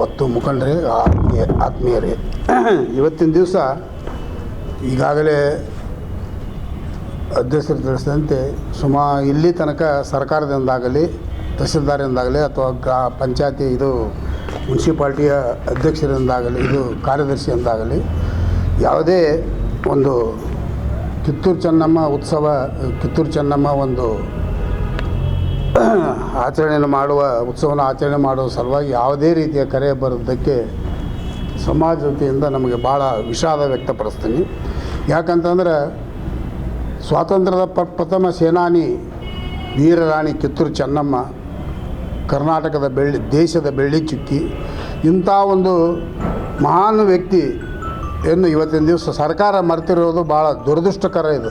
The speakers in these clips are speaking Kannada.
ಮತ್ತು ಮುಖಂಡರೇ, ಆತ್ಮೀಯ ಆತ್ಮೀಯರೇ, ಇವತ್ತಿನ ದಿವಸ ಈಗಾಗಲೇ ಅಧ್ಯಕ್ಷರು ತಿಳಿಸಿದಂತೆ ಸುಮಾ ಇಲ್ಲಿ ತನಕ ಸರ್ಕಾರದಿಂದಾಗಲಿ ತಹಸೀಲ್ದಾರಿಂದಾಗಲಿ ಅಥವಾ ಗ್ರಾ ಪಂಚಾಯತಿ ಇದು ಮುನ್ಸಿಪಾಲ್ಟಿಯ ಅಧ್ಯಕ್ಷರಿಂದಾಗಲಿ, ಇದು ಕಾರ್ಯದರ್ಶಿಯಿಂದಾಗಲಿ ಯಾವುದೇ ಒಂದು ಕಿತ್ತೂರು ಚೆನ್ನಮ್ಮ ಉತ್ಸವ, ಕಿತ್ತೂರು ಚೆನ್ನಮ್ಮ ಒಂದು ಆಚರಣೆಯನ್ನು ಮಾಡುವ ಉತ್ಸವನ ಆಚರಣೆ ಮಾಡುವ ಸಲುವಾಗಿ ಯಾವುದೇ ರೀತಿಯ ಕರೆ ಬರೋದಕ್ಕೆ ಸಮಾಜ ವತಿಯಿಂದ ನಮಗೆ ಭಾಳ ವಿಷಾದ ವ್ಯಕ್ತಪಡಿಸ್ತೀನಿ. ಯಾಕಂತಂದ್ರೆ ಸ್ವಾತಂತ್ರ್ಯದ ಪ, ಪ್ರಥಮ ಸೇನಾನಿ ವೀರರಾಣಿ ಕಿತ್ತೂರು ಚೆನ್ನಮ್ಮ, ಕರ್ನಾಟಕದ ಬೆಳ್ಳಿ, ದೇಶದ ಬೆಳ್ಳಿ ಚುಕ್ಕಿ, ಇಂಥ ಒಂದು ಮಹಾನ್ ವ್ಯಕ್ತಿ ಎಂದು ಇವತ್ತಿನ ದಿವಸ ಸರ್ಕಾರ ಮರೆತಿರೋದು ಭಾಳ ದುರದೃಷ್ಟಕರ ಇದು.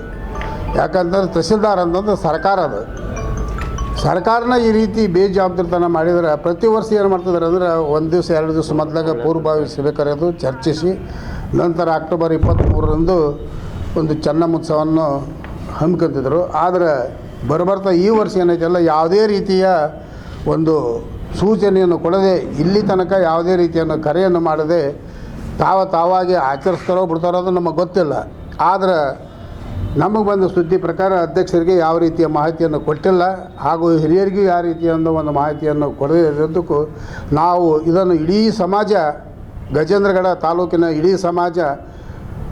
ಯಾಕಂತಂದ್ರೆ ತಹಸೀಲ್ದಾರ್ ಅಂತಂದ್ರೆ ಸರ್ಕಾರ ಅದು. ಸರ್ಕಾರನ ಈ ರೀತಿ ಬೇಜವಾಬ್ದಾರಿತನ ಮಾಡಿದರೆ ಪ್ರತಿ ವರ್ಷ ಏನು ಮಾಡ್ತಿದ್ದಾರೆ ಅಂದ್ರೆ ಒಂದು ದಿವಸ, ಎರಡು ದಿವಸ ಮೊದಲಾಗ ಪೂರ್ವಭಾವಿ ಸಭೆ ಕರೆದು ಚರ್ಚಿಸಿ, ನಂತರ ಅಕ್ಟೋಬರ್ ಇಪ್ಪತ್ತ್ಮೂರರಂದು ಒಂದು ಚೆನ್ನಮೋತ್ಸವವನ್ನು ಹಮ್ಮಿಕೊಂತಿದ್ರು. ಆದರೆ ಬರಬರ್ತಾ ಈ ವರ್ಷ ಏನೈತಲ್ಲ ಯಾವುದೇ ರೀತಿಯ ಒಂದು ಸೂಚನೆಯನ್ನು ಕೊಡದೆ ಇಲ್ಲಿ ತನಕ ಯಾವುದೇ ರೀತಿಯನ್ನು ಕರೆಯನ್ನು ಮಾಡದೆ ತಾವ ತಾವಾಗಿ ಆಚರಿಸ್ತಾರೋ ಬಿಡ್ತಾರೋ ಅದು ನಮಗೆ ಗೊತ್ತಿಲ್ಲ. ಆದರೆ ನಮಗೆ ಬಂದ ಸುದ್ದಿ ಪ್ರಕಾರ ಅಧ್ಯಕ್ಷರಿಗೆ ಯಾವ ರೀತಿಯ ಮಾಹಿತಿಯನ್ನು ಕೊಟ್ಟಿಲ್ಲ, ಹಾಗೂ ಹಿರಿಯರಿಗೂ ಯಾವ ರೀತಿಯ ಒಂದು ಮಾಹಿತಿಯನ್ನು ಕೊಡದೇ ಇರೋದಕ್ಕೂ ನಾವು ಇದನ್ನು ಇಡೀ ಸಮಾಜ, ಗಜೇಂದ್ರಗಡ ತಾಲೂಕಿನ ಇಡೀ ಸಮಾಜ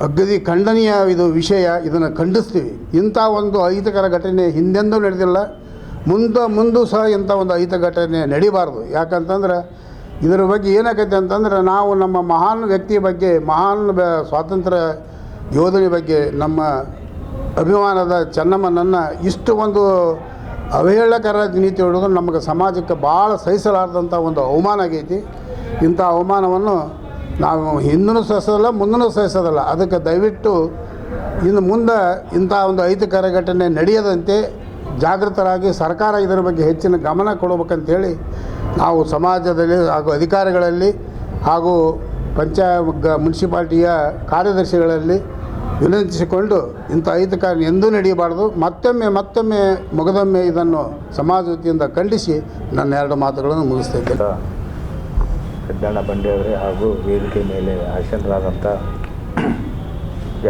ಅಗದಿ ಖಂಡನೀಯ ಇದು ವಿಷಯ, ಇದನ್ನು ಖಂಡಿಸ್ತೀವಿ. ಇಂಥ ಒಂದು ಅಹಿತಕರ ಘಟನೆ ಹಿಂದೆಂದೂ ನಡೆದಿಲ್ಲ, ಮುಂದೆ ಮುಂದೂ ಸಹ ಇಂಥ ಒಂದು ಅಹಿತ ಘಟನೆ ನಡಿಬಾರ್ದು. ಯಾಕಂತಂದ್ರೆ ಇದರ ಬಗ್ಗೆ ಏನಾಗೈತೆ ಅಂತಂದ್ರೆ ನಾವು ನಮ್ಮ ಮಹಾನ್ ವ್ಯಕ್ತಿ ಬಗ್ಗೆ, ಮಹಾನ್ ಸ್ವಾತಂತ್ರ್ಯ ಯೋಧನೆ ಬಗ್ಗೆ ನಮ್ಮ ಅಭಿಮಾನದ ಚೆನ್ನಮ್ಮನನ್ನು ಇಷ್ಟು ಒಂದು ಅವಹೇಳಕರ ನೀತಿ ಹೊಡೆದು ನಮಗೆ ಸಮಾಜಕ್ಕೆ ಭಾಳ ಸಹಿಸಲಾರ್ದಂಥ ಒಂದು ಅವಮಾನ ಆಗೈತಿ. ಇಂಥ ಅವಮಾನವನ್ನು ನಾವು ಹಿಂದೂ ಸಹಿಸೋದಿಲ್ಲ ಮುಂದೂ ಸಹಿಸೋದಿಲ್ಲ. ಅದಕ್ಕೆ ದಯವಿಟ್ಟು ಇನ್ನು ಮುಂದೆ ಇಂಥ ಒಂದು ಅಹಿತಕರ ಘಟನೆ ನಡೆಯದಂತೆ ಜಾಗೃತರಾಗಿ ಸರ್ಕಾರ ಇದರ ಬಗ್ಗೆ ಹೆಚ್ಚಿನ ಗಮನ ಕೊಡಬೇಕಂತೇಳಿ ನಾವು ಸಮಾಜದಲ್ಲಿ ಹಾಗೂ ಅಧಿಕಾರಿಗಳಲ್ಲಿ ಹಾಗೂ ಪಂಚಾಯ ಮುನ್ಸಿಪಾಲ್ಟಿಯ ಕಾರ್ಯದರ್ಶಿಗಳಲ್ಲಿ ವಿನಂತಿಸಿಕೊಂಡು ಇಂಥ ಅಹಿತಕ ಎಂದೂ ನಡೆಯಬಾರದು. ಮತ್ತೊಮ್ಮೆ ಮತ್ತೊಮ್ಮೆ, ಮೊಗದೊಮ್ಮೆ ಇದನ್ನು ಸಮಾಜ ವತಿಯಿಂದ ಖಂಡಿಸಿ ನನ್ನ ಎರಡು ಮಾತುಗಳನ್ನು ಮುಗಿಸ್ತಿದ್ದೇನೆ ಸಿದ್ದಣ್ಣ ಬಂಡೆಯವರೇ ಹಾಗೂ ವೇದಿಕೆ ಮೇಲೆ ಆಸೀನರಾದಂಥ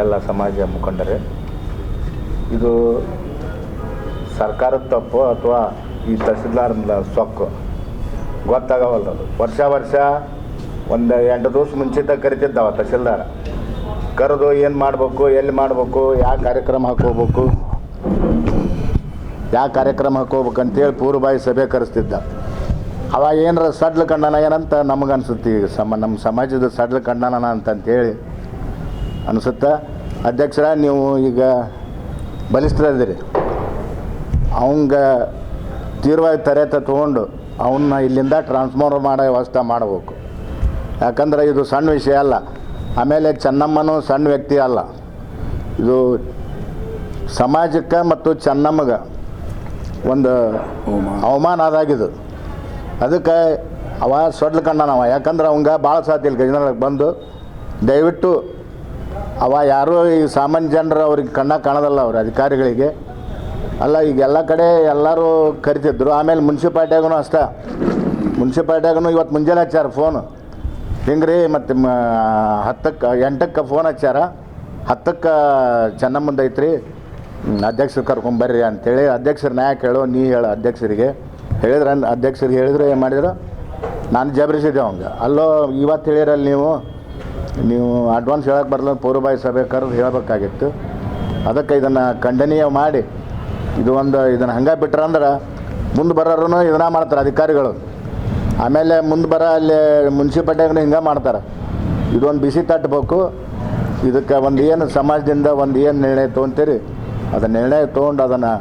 ಎಲ್ಲ ಸಮಾಜ ಮುಖಂಡರೇ, ಇದು ಸರ್ಕಾರದ ತಪ್ಪು ಅಥವಾ ಈ ತಹಸೀಲ್ದಾರ್ನ ಸೊಕ್ಕು? ಗೊತ್ತಾಗವಲ್ಲ ಅದು ವರ್ಷ ವರ್ಷ ಒಂದು ಎಂಟು ದಿವಸ ಮುಂಚಿತ ಕರಿತಿದ್ದಾವ ತಹಸೀಲ್ದಾರ. ಕರೆದು ಏನು ಮಾಡಬೇಕು, ಎಲ್ಲಿ ಮಾಡಬೇಕು ಯಾವ ಕಾರ್ಯಕ್ರಮ ಹಾಕೋಬೇಕು ಯಾವ ಕಾರ್ಯಕ್ರಮ ಹಾಕೋಬೇಕು ಅಂತೇಳಿ ಪೂರ್ವಭಾವಿ ಸಭೆ ಕರೆಸ್ತಿದ್ದ. ಅವಾಗ ಏನರ ಸಡ್ಲ ಕಂಡನ ಏನಂತ ನಮಗೆ ಅನ್ಸುತ್ತೆ ಈಗ ಸಮ ನಮ್ಮ ಸಮಾಜದ ಸಡ್ಲ ಕಂಡನ ಅಂತಂತೇಳಿ ಅನಿಸುತ್ತೆ. ಅಧ್ಯಕ್ಷರ, ನೀವು ಈಗ ಬಲಿಷ್ಠರಿದ್ದೀರಿ ಅವಂಗ ತೀವ್ರವಾಗಿ ತರೇತ ತೊಗೊಂಡು ಅವನ್ನ ಇಲ್ಲಿಂದ ಟ್ರಾನ್ಸ್ಫಾರ್ಮರ್ ಮಾಡೋ ವ್ಯವಸ್ಥೆ ಮಾಡಬೇಕು. ಯಾಕಂದ್ರೆ ಇದು ಸಣ್ಣ ವಿಷಯ ಅಲ್ಲ. ಆಮೇಲೆ ಚೆನ್ನಮ್ಮನೂ ಸಣ್ಣ ವ್ಯಕ್ತಿ ಅಲ್ಲ. ಇದು ಸಮಾಜಕ್ಕೆ ಮತ್ತು ಚೆನ್ನಮ್ಮಗೆ ಒಂದು ಅವಮಾನ ಆದಾಗಿದು ಅದಕ್ಕೆ ಅವ ಸೊಡ್ಲು ಕಂಡನವ. ಯಾಕಂದ್ರೆ ಅವಂಗೆ ಭಾಳ ಸಾಧ್ಯ ಇಲ್ಲಿ ಗಜನಾಳಕ್ಕೆ ಬಂದು ದಯವಿಟ್ಟು ಅವ ಯಾರೂ ಈ ಸಾಮಾನ್ಯ ಜನರು ಅವ್ರಿಗೆ ಕಣ್ಣ ಕಾಣೋದಲ್ಲ ಅವ್ರ ಅಧಿಕಾರಿಗಳಿಗೆ. ಅಲ್ಲ, ಈಗ ಎಲ್ಲ ಕಡೆ ಎಲ್ಲರೂ ಕರಿತಿದ್ರು. ಆಮೇಲೆ ಮುನ್ಸಿಪಾಲ್ಟಿಯಾಗೂ ಅಷ್ಟೇ. ಮುನ್ಸಿಪಾಲ್ಟಿಯಾಗೂ ಇವತ್ತು ಮುಂಜಾನೆ ಹಚ್ಚಾರ ಫೋನು. ಹಿಂಗೆ ಮತ್ತೆ ಹತ್ತಕ್ಕೆ, ಎಂಟಕ್ಕೆ ಫೋನ್ ಹಚ್ಚಾರ ಹತ್ತಕ್ಕೆ ಚೆನ್ನಮ್ಮಂದು ಐತ್ರಿ. ಅಧ್ಯಕ್ಷರು ಕರ್ಕೊಂಬರ್ರಿ ಅಂತೇಳಿ. ಅಧ್ಯಕ್ಷರು ನ್ಯಾಯ ಹೇಳೋ, ನೀ ಹೇಳು ಅಧ್ಯಕ್ಷರಿಗೆ. ಹೇಳಿದ್ರೆ ಅಧ್ಯಕ್ಷರಿಗೆ ಹೇಳಿದ್ರೆ ಏನು ಮಾಡಿದ್ರು? ನಾನು ಜಬರಿಸಿದ್ದೆ ಅವಂಗೆ. ಅಲ್ಲೋ, ಇವತ್ತು ಹೇಳಿರಲ್ಲ ನೀವು. ನೀವು ಅಡ್ವಾನ್ಸ್ ಹೇಳಕ್ಕೆ ಬರಲ್ಲ ಪೂರ್ವಭಾವಿ ಸಭೆ ಕರೆದು ಹೇಳಬೇಕಾಗಿತ್ತು. ಅದಕ್ಕೆ ಇದನ್ನು ಖಂಡನೀಯ ಮಾಡಿ. ಇದು ಒಂದು, ಇದನ್ನು ಹಂಗೆ ಬಿಟ್ರೆ ಅಂದ್ರೆ, ಮುಂದೆ ಬರೋರು ಇದನ್ನ ಮಾಡ್ತಾರೆ ಅಧಿಕಾರಿಗಳು. ಆಮೇಲೆ ಮುಂದೆ ಬರೋ ಅಲ್ಲಿ ಮುನ್ಸಿಪಾಲ್ಟಿಯಾಗ ಹಿಂಗೆ ಮಾಡ್ತಾರೆ. ಇದೊಂದು ಬಿಸಿ ತಟ್ಟಬೇಕು ಇದಕ್ಕೆ ಒಂದು ಏನು ಸಮಾಜದಿಂದ ಒಂದು ಏನು ನಿರ್ಣಯ ತೊಗೊಂತೀರಿ? ಅದನ್ನ ನಿರ್ಣಯ ತೊಗೊಂಡು ಅದನ್ನು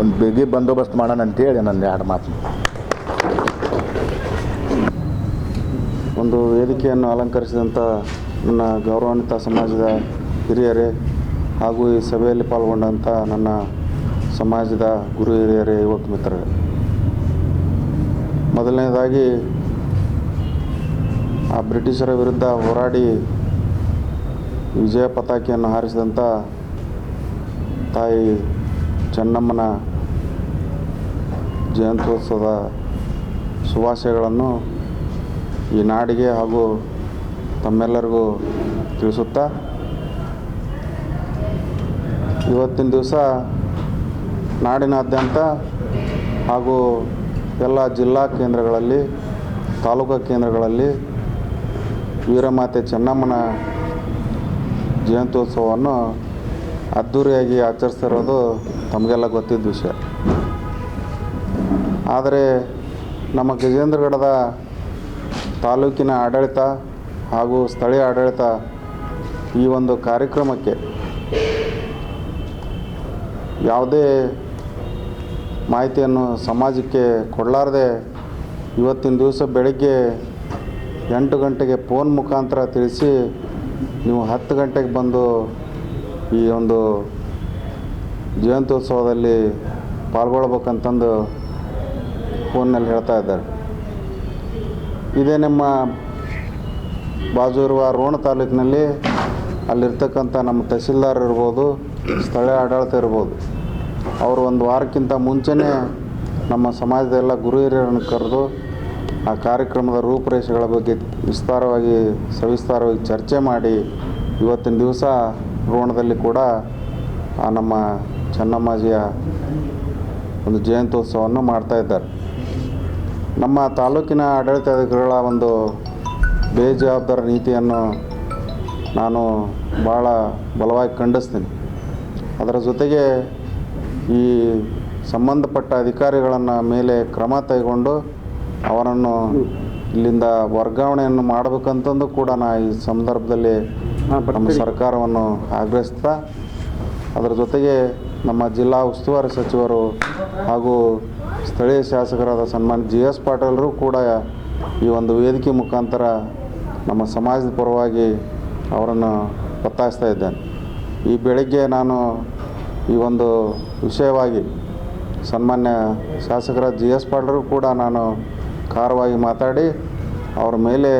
ಒಂದು ಬಿಗಿ ಬಂದೋಬಸ್ತ್ ಮಾಡೋಣ ಅಂತೇಳಿ ನನ್ನ ಎರಡು ಮಾತು. ಒಂದು ವೇದಿಕೆಯನ್ನು ಅಲಂಕರಿಸಿದಂಥ ನನ್ನ ಗೌರವಾನ್ವಿತ ಸಮಾಜದ ಹಿರಿಯರೇ ಹಾಗೂ ಈ ಸಭೆಯಲ್ಲಿ ಪಾಲ್ಗೊಂಡಂಥ ನನ್ನ ಸಮಾಜದ ಗುರು ಹಿರಿಯರೇ, ಯುವಕ ಮಿತ್ರರೇ. ಮೊದಲನೇದಾಗಿ ಆ ಬ್ರಿಟಿಷರ ವಿರುದ್ಧ ಹೋರಾಡಿ ವಿಜಯ ಪತಾಕಿಯನ್ನು ಹಾರಿಸಿದಂಥ ತಾಯಿ ಚೆನ್ನಮ್ಮನ ಜಯಂತ್ಯೋತ್ಸವದ ಶುಭಾಶಯಗಳನ್ನು ಈ ನಾಡಿಗೆ ಹಾಗೂ ತಮ್ಮೆಲ್ಲರಿಗೂ ತಿಳಿಸುತ್ತಾ ಇವತ್ತಿನ ದಿವಸ ನಾಡಿನಾದ್ಯಂತ ಹಾಗೂ ಎಲ್ಲ ಜಿಲ್ಲಾ ಕೇಂದ್ರಗಳಲ್ಲಿ, ತಾಲೂಕು ಕೇಂದ್ರಗಳಲ್ಲಿ ವೀರಮಾತೆ ಚೆನ್ನಮ್ಮನ ಜಯಂತ್ಯೋತ್ಸವವನ್ನು ಅದ್ಧೂರಿಯಾಗಿ ಆಚರಿಸ್ತಿರೋದು ತಮಗೆಲ್ಲ ಗೊತ್ತಿದ್ದ ವಿಷಯ. ಆದರೆ ನಮ್ಮ ಗಜೇಂದ್ರಗಢದ ತಾಲೂಕಿನ ಆಡಳಿತ ಹಾಗೂ ಸ್ಥಳೀಯ ಆಡಳಿತ ಈ ಒಂದು ಕಾರ್ಯಕ್ರಮಕ್ಕೆ ಯಾವುದೇ ಮಾಹಿತಿಯನ್ನು ಸಮಾಜಕ್ಕೆ ಕೊಡಲಾರದೆ ಇವತ್ತಿನ ದಿವಸ ಬೆಳಗ್ಗೆ ಎಂಟು ಗಂಟೆಗೆ ಫೋನ್ ಮುಖಾಂತರ ತಿಳಿಸಿ ನೀವು ಹತ್ತು ಗಂಟೆಗೆ ಬಂದು ಈ ಒಂದು ಜಯಂತ್ಯೋತ್ಸವದಲ್ಲಿ ಪಾಲ್ಗೊಳ್ಬೇಕಂತಂದು ಫೋನ್ನಲ್ಲಿ ಹೇಳ್ತಾ ಇದ್ದಾರೆ. ಇದೇ ನಮ್ಮ ಬಾಜು ಇರುವ ರೋಣ ತಾಲೂಕಿನಲ್ಲಿ ಅಲ್ಲಿರ್ತಕ್ಕಂಥ ನಮ್ಮ ತಹಸೀಲ್ದಾರ್ ಇರ್ಬೋದು, ಸ್ಥಳೀಯ ಆಡಳಿತ ಇರ್ಬೋದು. ಅವರು ಒಂದು ವಾರಕ್ಕಿಂತ ಮುಂಚೆನೇ ನಮ್ಮ ಸಮಾಜದ ಎಲ್ಲ ಗುರು ಹಿರಿಯರನ್ನು ಕರೆದು ಆ ಕಾರ್ಯಕ್ರಮದ ರೂಪುರೇಷೆಗಳ ಬಗ್ಗೆ ವಿಸ್ತಾರವಾಗಿ, ಸವಿಸ್ತಾರವಾಗಿ ಚರ್ಚೆ ಮಾಡಿ ಇವತ್ತಿನ ದಿವಸ ರೋಣದಲ್ಲಿ ಕೂಡ ಆ ನಮ್ಮ ಚೆನ್ನಮ್ಮಾಜಿಯ ಒಂದು ಜಯಂತ್ಯೋತ್ಸವವನ್ನು ಮಾಡ್ತಾ ಇದ್ದಾರೆ. ನಮ್ಮ ತಾಲೂಕಿನ ಆಡಳಿತಾಧಿಕಾರಿಗಳ ಒಂದು ಬೇಜವಾಬ್ದಾರ ನೀತಿಯನ್ನು ನಾನು ಭಾಳ ಬಲವಾಗಿ ಖಂಡಿಸ್ತೀನಿ. ಅದರ ಜೊತೆಗೆ ಈ ಸಂಬಂಧಪಟ್ಟ ಅಧಿಕಾರಿಗಳನ್ನು ಮೇಲೆ ಕ್ರಮ ಕೈಗೊಂಡು ಅವರನ್ನು ಇಲ್ಲಿಂದ ವರ್ಗಾವಣೆಯನ್ನು ಮಾಡಬೇಕಂತಂದು ಕೂಡ ನಾ ಈ ಸಂದರ್ಭದಲ್ಲಿ ನಮ್ಮ ಸರ್ಕಾರವನ್ನು ಆಗ್ರಹಿಸ್ತಾ ಅದರ ಜೊತೆಗೆ ನಮ್ಮ ಜಿಲ್ಲಾ ಉಸ್ತುವಾರಿ ಸಚಿವರು ಹಾಗೂ ಸ್ಥಳೀಯ ಶಾಸಕರಾದ ಸನ್ಮಾನ್ಯ ಜಿ ಎಸ್ ಪಾಟೀಲರು ಕೂಡ ಈ ಒಂದು ವೇದಿಕೆ ಮುಖಾಂತರ ನಮ್ಮ ಸಮಾಜದ ಪರವಾಗಿ ಅವರನ್ನು ಒತ್ತಾಯಿಸ್ತಾ ಇದ್ದೇನೆ. ಈ ಬೆಳಗ್ಗೆ ನಾನು ಈ ಒಂದು ವಿಷಯವಾಗಿ ಸನ್ಮಾನ್ಯ ಶಾಸಕರ ಜಿ ಎಸ್ ಪಾಟೀಲರು ಕೂಡ ನಾನು ಖಾರವಾಗಿ ಮಾತಾಡಿ ಅವರ ಮೇಲೆ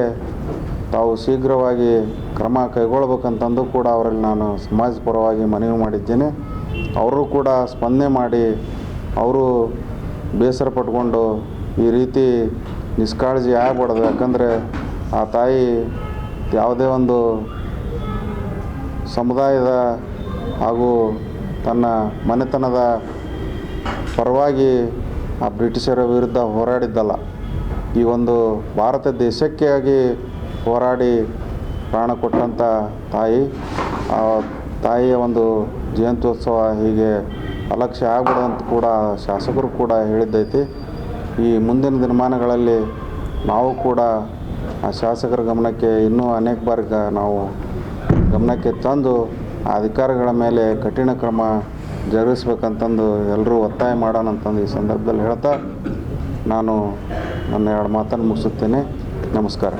ತಾವು ಶೀಘ್ರವಾಗಿ ಕ್ರಮ ಕೈಗೊಳ್ಬೇಕಂತಂದು ಕೂಡ ಅವರಲ್ಲಿ ನಾನು ಸಮಾಜ ಪರವಾಗಿ ಮನವಿ ಮಾಡಿದ್ದೇನೆ. ಅವರು ಕೂಡ ಸ್ಪಂದನೆ ಮಾಡಿ ಅವರು ಬೇಸರ ಪಟ್ಕೊಂಡು ಈ ರೀತಿ ನಿಷ್ಕಾಳಜಿ ಆಗಬಾರ್ದು. ಯಾಕಂದರೆ ಆ ತಾಯಿ ಯಾವುದೇ ಒಂದು ಸಮುದಾಯದ ಹಾಗೂ ತನ್ನ ಮನೆತನದ ಪರವಾಗಿ ಆ ಬ್ರಿಟಿಷರ ವಿರುದ್ಧ ಹೋರಾಡಿದ್ದಲ್ಲ. ಈ ಒಂದು ಭಾರತ ದೇಶಕ್ಕಾಗಿ ಹೋರಾಡಿ ಪ್ರಾಣ ಕೊಟ್ಟಂಥ ತಾಯಿ, ಆ ತಾಯಿಯ ಒಂದು ಜಯಂತ್ಯೋತ್ಸವ ಹೀಗೆ ಅಲಕ್ಷ್ಯ ಆಗ್ಬಿಡುವಂತ ಕೂಡ ಶಾಸಕರು ಕೂಡ ಹೇಳಿದ್ದೈತಿ. ಈ ಮುಂದಿನ ದಿನಮಾನಗಳಲ್ಲಿ ನಾವು ಕೂಡ ಆ ಶಾಸಕರ ಗಮನಕ್ಕೆ ಇನ್ನೂ ಅನೇಕ ಬಾರಿ ನಾವು ಗಮನಕ್ಕೆ ತಂದು ಅಧಿಕಾರಿಗಳ ಮೇಲೆ ಕಠಿಣ ಕ್ರಮ ಜರುಗಿಸ್ಬೇಕಂತಂದು ಎಲ್ಲರೂ ಒತ್ತಾಯ ಮಾಡೋಣ ಅಂತಂದು ಈ ಸಂದರ್ಭದಲ್ಲಿ ಹೇಳ್ತಾ ನಾನು ನನ್ನ ಎರಡು ಮಾತನ್ನು ಮುಗಿಸುತ್ತೇನೆ. ನಮಸ್ಕಾರ.